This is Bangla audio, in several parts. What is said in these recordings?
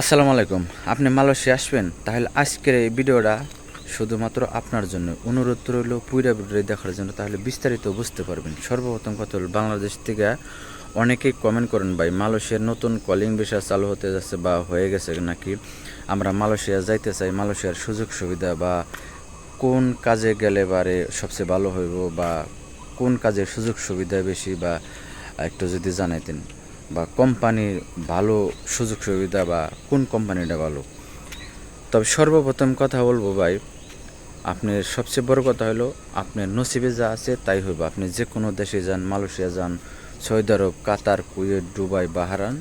আসসালামু আলাইকুম। আপনি মালয়েশিয়া আসবেন? তাহলে আজকের এই ভিডিওটা শুধুমাত্র আপনার জন্য। অনুরোধ রইল পুরা ভিডিও দেখার জন্য। তাহলে বিস্তারিত বুঝতে পারবেন। সর্বপ্রথম কথা হল, বাংলাদেশ থেকে অনেকেই কমেন্ট করেন, ভাই, মালয়েশিয়ার নতুন কলিং বিষয় চালু হতে যাচ্ছে বা হয়ে গেছে নাকি? আমরা মালয়েশিয়া যাইতে চাই। মালয়েশিয়ার সুযোগ সুবিধা বা কোন কাজে গেলে বারে সবচেয়ে ভালো হইব বা কোন কাজে সুযোগ সুবিধা বেশি বা একটু যদি জানাইতেন? বা কোম্পানির ভালো সুযোগ সুবিধা বা কোন কোম্পানিটা ভালো? তবে সর্বপ্রথম কথা বলব ভাই, আপনার সবচেয়ে বড় কথা হলো আপনার নসিবে যা আছে তাই হইব আপনি যে কোনো দেশে যান, মালয়েশিয়া যান Saudi Arab Qatar, Kuwait, Dubai Bahrain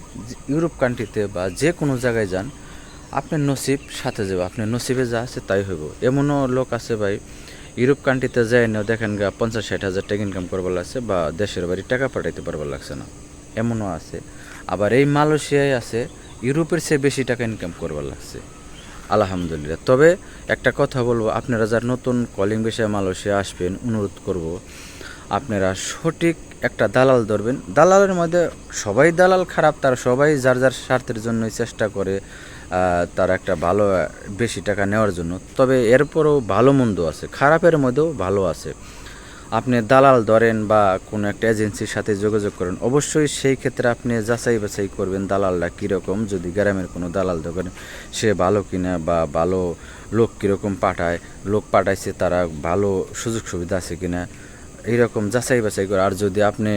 Europe কান্ট্রিতে বা যে কোনো জায়গায় যান, আপনার নসিব সাথে যাবে। আপনার নসিবে যা আছে তাই হইব। এমনও লোক আছে ভাই, ইউরোপ কান্ট্রিতে যায় না দেখেন গা, পঞ্চাশ ষাট হাজার টাকা ইনকাম করবার লাগছে বা দেশের বাড়ি টাকা পাঠাইতে পারবার লাগছে না। এমনও আছে। আবার এই মালয়েশিয়ায় আছে, ইউরোপের চেয়ে বেশি টাকা ইনকাম করবার লাগছে। আলহামদুলিল্লাহ। তবে একটা কথা বলব, আপনারা যারা নতুন কলিং বিষয়ে মালয়েশিয়া আসবেন, অনুরোধ করব, আপনারা সঠিক একটা দালাল ধরবেন। দালালের মধ্যে সবাই দালাল খারাপ, তারা সবাই যার যার স্বার্থের জন্যই চেষ্টা করে তার একটা ভালো, বেশি টাকা নেওয়ার জন্য। তবে এরপরও ভালো মন্দ আছে, খারাপের মধ্যেও ভালো আছে। আপনি দালাল ধরেন বা কোনো একটা এজেন্সির সাথে যোগাযোগ করেন, অবশ্যই সেই ক্ষেত্রে আপনি যাচাই বাছাই করবেন দালালটা কীরকম, যদি গ্রামের কোনো দালাল ধরেন সে ভালো কিনা বা ভালো লোক কীরকম পাঠায়, লোক পাঠাইছে তারা ভালো সুযোগ সুবিধা আছে কিনা, এইরকম যাচাই বাছাই করে। আর যদি আপনি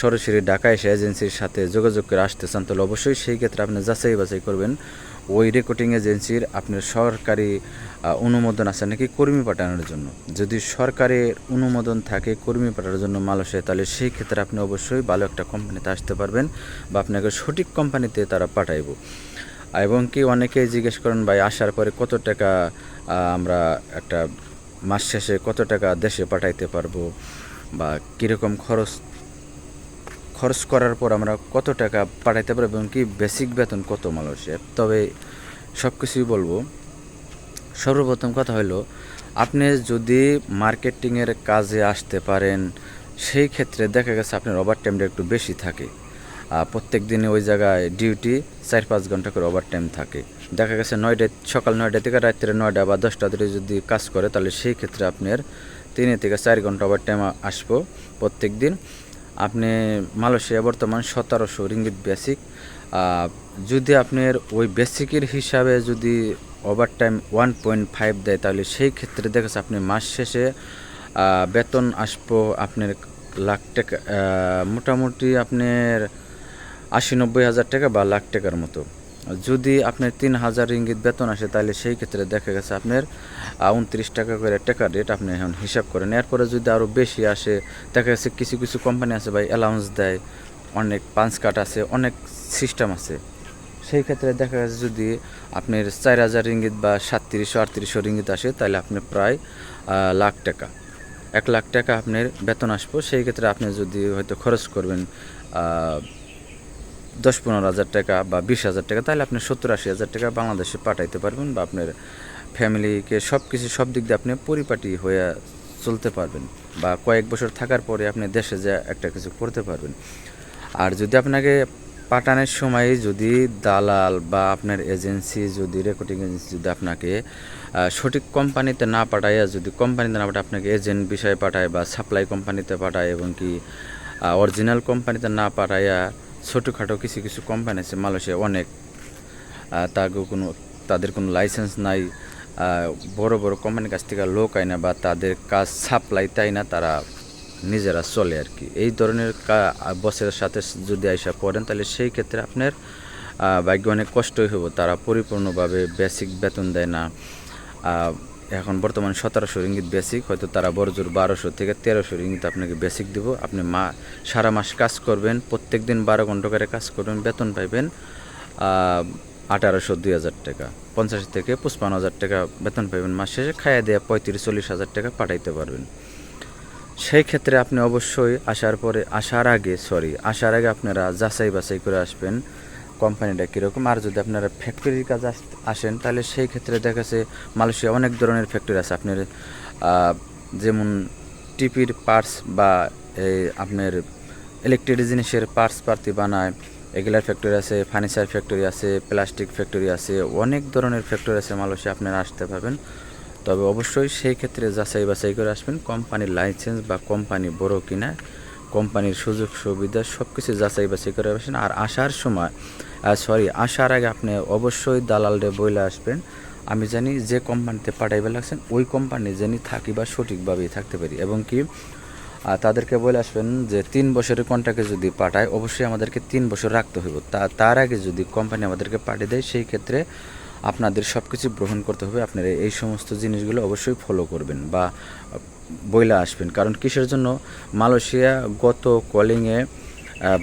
সরাসরি ঢাকা এসে এজেন্সির সাথে যোগাযোগ করে আসতে চান, তাহলে অবশ্যই সেই ক্ষেত্রে আপনি যাচাই বাছাই করবেন। ওই রেকর্ডিং এজেন্সির আপনার সরকারি অনুমোদন আছে নাকি কর্মী পাঠানোর জন্য? যদি সরকারের অনুমোদন থাকে কর্মী পাঠানোর জন্য মালয়েশিয়া, তাহলে সেই ক্ষেত্রে আপনি অবশ্যই ভালো একটা কোম্পানিতে আসতে পারবেন বা আপনাকে সঠিক কোম্পানিতে তারা পাঠাইব। এবং কি অনেকেই জিজ্ঞেস করেন, ভাই, আসার পরে কত টাকা আমরা একটা মাস শেষে কত টাকা দেশে পাঠাইতে পারব? বা কীরকম খরচ খরচ করার পর আমরা কত টাকা পাঠাইতে পারব এবং কি বেসিক বেতন কত মালয়েশিয়া? তবে সব কিছুই বলব। সর্বপ্রথম কথা হলো, আপনি যদি মার্কেটিংয়ের কাজে আসতে পারেন, সেই ক্ষেত্রে দেখা গেছে আপনার ওভার টাইমটা একটু বেশি থাকে। প্রত্যেক দিনে ওই জায়গায় ডিউটি চার পাঁচ ঘণ্টা করে ওভার টাইম থাকে। দেখা গেছে নয়টা, সকাল নয়টা থেকে রাত্রে নয়টা বা দশটা ধরে যদি কাজ করে, তাহলে সেই ক্ষেত্রে আপনার তিন থেকে চার ঘণ্টা ওভার টাইম আসব প্রত্যেক দিন আপনি মালয়েশিয়া বর্তমান সতেরোশো রিঙ্গিত বেসিক যদি আপনার ওই বেসিকের হিসাবে যদি overtime one point five দেয়, তাহলে সেই ক্ষেত্রে দেখা যাচ্ছে আপনি মাস শেষে বেতন আসব আপনার লাখ টাকা মোটামুটি আপনার আশি নব্বই হাজার টাকা বা লাখ টাকার মতো। যদি আপনার তিন হাজার ইঙ্গিত বেতন আসে, তাহলে সেই ক্ষেত্রে দেখা গেছে আপনার উনত্রিশ টাকা করে টাকার রেট আপনি এখন হিসাব করেন। এরপরে যদি আরও বেশি আসে, দেখা গেছে কিছু কিছু কোম্পানি আছে ভাই অ্যালাউন্স দেয়, অনেক পাঁচ কাট আছে, অনেক সিস্টেম আছে। সেই ক্ষেত্রে দেখা গেছে যদি আপনার চার হাজার রিঙ্গিত বা সাতত্রিশশো আটত্রিশশো রিঙ্গিত আসে, তাহলে আপনি প্রায় লাখ টাকা, এক লাখ টাকা আপনার বেতন আসব। সেই ক্ষেত্রে আপনি যদি হয়তো খরচ করবেন দশ পনেরো হাজার টাকা বা বিশ হাজার টাকা, তাহলে আপনি সত্তর আশি হাজার টাকা বাংলাদেশে পাঠাইতে পারবেন বা আপনার ফ্যামিলিকে সব কিছু সব দিক দিয়ে আপনি পরিপাটি হয়ে চলতে পারবেন বা কয়েক বছর থাকার পরে আপনি দেশে যা একটা কিছু করতে পারবেন। আর যদি আপনাকে পাঠানোর সময় যদি দালাল বা আপনার এজেন্সি যদি, রেকর্ডিং এজেন্সি যদি আপনাকে সঠিক কোম্পানিতে না পাঠায় যদি কোম্পানিতে না পাঠায়, আপনাকে এজেন্ট বিষয়ে পাঠায় বা সাপ্লাই কোম্পানিতে পাঠায় এবং কি অরিজিনাল কোম্পানিতে না পাঠাইয়া ছোটোখাটো কিছু কিছু কোম্পানি আছে মালয়েশিয়া অনেক তাকে কোনো, তাদের কোনো লাইসেন্স নাই বড় বড় কোম্পানির কাছ থেকে লোক আয় না বা তাদের কাজ সাপ্লাই তাই না, তারা নিজেরা চলে আর কি। এই ধরনের বসের সাথে যদি আইসা পড়েন, তাহলে সেই ক্ষেত্রে আপনার ভাগ্য অনেক কষ্টই হব তারা পরিপূর্ণভাবে বেসিক বেতন দেয় না এখন বর্তমানে সতেরোশো রিঙ্গিত বেসিক হয়তো তারা বড় জোর বারোশো থেকে তেরোশো রিঙ্গিত আপনাকে বেসিক দিব। আপনি মা, সারা মাস কাজ করবেন প্রত্যেক দিন বারো ঘণ্টা করে কাজ করবেন, বেতন পাইবেন আঠারোশো দুই হাজার টাকা। পঞ্চাশ থেকে পঁচপান্ন হাজার টাকা বেতন পাইবেন মাস শেষে, খাইয়া দেওয়া পঁয়ত্রিশ, চল্লিশ হাজার টাকা পাঠাইতে পারবেন। সেই ক্ষেত্রে আপনি অবশ্যই আসার পরে, আসার আগে সরি আসার আগে আপনারা যাচাই বাছাই করে আসবেন। কোম্পানিটা কীরকম? আর যদি আপনারা ফ্যাক্টরির কাজ আস- আসেন, তাহলে সেই ক্ষেত্রে দেখা যাচ্ছে মালয়েশিয়া অনেক ধরনের ফ্যাক্টরি আছে। আপনার যেমন টিপির পার্টস বা এই আপনার ইলেকট্রিক জিনিসের পার্টস পাতি বানায়, এগুলার ফ্যাক্টরি আছে ফার্নিচার ফ্যাক্টরি আছে প্লাস্টিক ফ্যাক্টরি আছে, অনেক ধরনের ফ্যাক্টরি আছে মালয়েশিয়া, আপনারা আসতে পারবেন। তবে অবশ্যই সেই ক্ষেত্রে যাচাই বাছাই করে আসবেন, কোম্পানির লাইসেন্স বা কোম্পানি বড় কিনা। কোম্পানির সুযোগ সুবিধা সব কিছু যাচাই বাছাই করে আসবেন আর আসার সময় সরি আসার আগে আপনি অবশ্যই দালালরে বইলে আসবেন। আমি জানি যে কোম্পানিতে পাঠাইবে লাগছেন, ওই কোম্পানি জানি থাকি বা সঠিকভাবেই থাকতে পারি। এবং কি তাদেরকে বলে আসবেন যে তিন বছরের কন্ট্রাক্টে যদি পাঠায়, অবশ্যই আমাদেরকে তিন বছর রাখতে হইব। তা, তার আগে যদি কোম্পানি আমাদেরকে পাঠিয়ে দেয়, সেই ক্ষেত্রে আপনাদের সব কিছু গ্রহণ করতে হবে। আপনারা এই সমস্ত জিনিসগুলো অবশ্যই ফলো করবেন বা বইলা আসবেন। কারণ কিসের জন্য? মালয়েশিয়া গত কলিংয়ে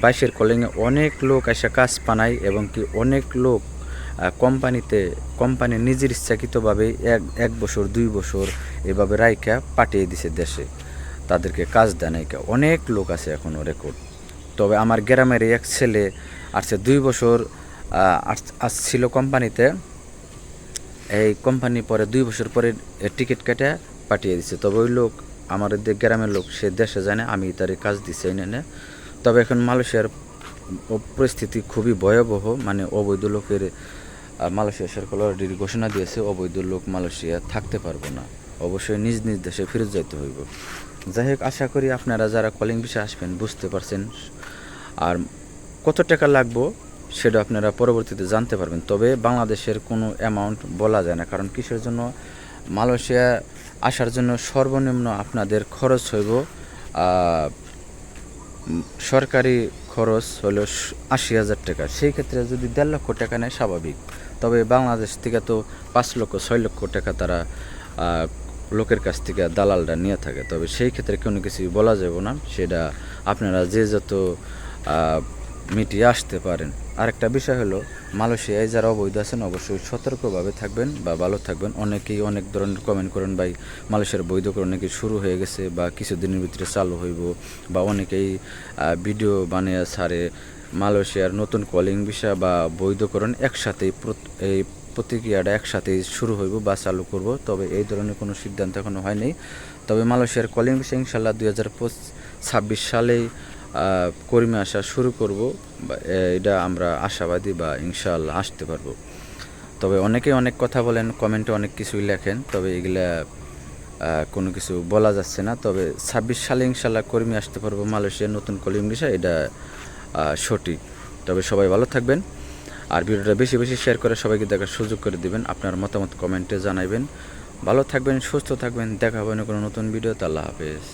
বাইশের কলিংয়ে অনেক লোক এসে কাজ পানায় এবং কি অনেক লোক কোম্পানিতে, কোম্পানি নিজের ইচ্ছাকৃতভাবে এক এক বছর, দুই বছর এভাবে রাইকা পাঠিয়ে দিছে দেশে। তাদেরকে কাজ দেয় নাইকা অনেক লোক আছে এখনও রেকর্ড তবে আমার গ্রামের এক ছেলে আসছে দুই বছর আসছিল কোম্পানিতে। এই কোম্পানি পরে দুই বছর পরে টিকিট কেটে পাঠিয়ে দিছে। তবে ওই লোক আমাদের যে গ্রামের লোক, সে দেশে জানে আমি তার কাজ দিছি, এনে তবে এখন মালয়েশিয়ার পরিস্থিতি খুবই ভয়াবহ মানে অবৈধ লোকের মালয়েশিয়া সরকার অলরেডি ঘোষণা দিয়েছে, অবৈধ লোক মালয়েশিয়া থাকতে পারব না। অবশ্যই নিজ নিজ দেশে ফেরত যাইতে হইব। যাই হোক, আশা করি আপনারা যারা কলিং বিষয়ে আসবেন, বুঝতে পারছেন। আর কত টাকা লাগবো, সেটা আপনারা পরবর্তীতে জানতে পারবেন। তবে বাংলাদেশের কোনো অ্যামাউন্ট বলা যায় না, কারণ কিসের জন্য মালয়েশিয়া আসার জন্য সর্বনিম্ন আপনাদের খরচ হইব সরকারি খরচ হলো আশি হাজার টাকা। সেই ক্ষেত্রে যদি দেড় লক্ষ টাকা নেয়, স্বাভাবিক। তবে বাংলাদেশ থেকে তো পাঁচ লক্ষ, ছয় লক্ষ টাকা তারা লোকের কাছ থেকে দালালরা নিয়ে থাকে। তবে সেই ক্ষেত্রে কোনো কিছু বলা যাবে না। সেটা আপনারা যে যত মিটিয়ে আসতে পারেন। আরেকটা বিষয় হলো, মালয়েশিয়ায় যারা অবৈধ আছেন, অবশ্যই সতর্কভাবে থাকবেন বা ভালো থাকবেন। অনেকেই অনেক ধরনের কমেন্ট করেন, ভাই, মালয়েশিয়ার বৈধকরণ নাকি শুরু হয়ে গেছে বা কিছুদিনের ভিতরে চালু হইব? বা অনেকেই ভিডিও বানিয়ে ছাড়ে, মালয়েশিয়ার নতুন কলিং বিষয় বা বৈধকরণ একসাথেই এই প্রতিক্রিয়াটা একসাথেই শুরু হইব বা চালু করব। তবে এই ধরনের কোনো সিদ্ধান্ত এখনও হয়নি। তবে মালয়েশিয়ার কলিং বিষয় ইনশাল্লাহ দুই হাজার ছাব্বিশ সালেই কর্মী আসা শুরু করব। এটা আমরা আশাবাদী বা ইনশাল্লাহ আসতে পারব। তবে অনেকে অনেক কথা বলেন, কমেন্টে অনেক কিছুই লেখেন, তবে এগুলা কোনো কিছু বলা যাচ্ছে না। তবে ছাব্বিশ সালে ইনশাল্লাহ কর্মী আসতে পারব মালয়েশিয়ার নতুন কলিং বিষয় এটা সঠিক। তবে সবাই ভালো থাকবেন। আর ভিডিওটা বেশি বেশি শেয়ার করে সবাইকে দেখার সুযোগ করে দিবেন। আপনার মতামত কমেন্টে জানাবেন ভালো থাকবেন, সুস্থ থাকবেন, দেখা হবে না কোনো নতুন ভিডিওতে। আল্লাহ হাফেজ।